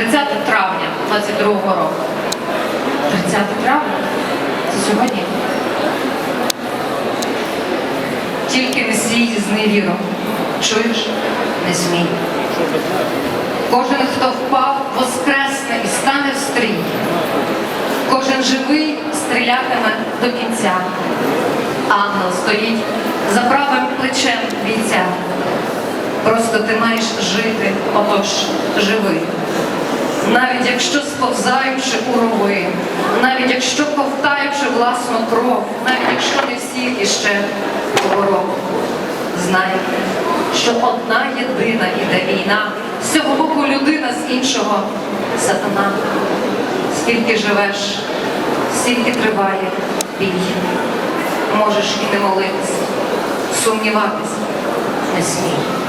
30 травня 22 року. 30 травня? Це сьогодні? Тільки не сій з невіром. Чуєш? Не смій. Кожен, хто впав, воскресне і стане в стрій. Кожен живий стрілятиме до кінця. Ангел стоїть за правим плечем бійця. Просто ти маєш жити, отож живи. Навіть якщо сповзаючи у рови, навіть якщо ковтаючи власну кров, навіть якщо не всіх іще ворог, знай, що одна єдина іде війна, з цього боку людина, з іншого сатана. Скільки живеш, стільки триває бій. Можеш і не молитись, сумніватись не смій.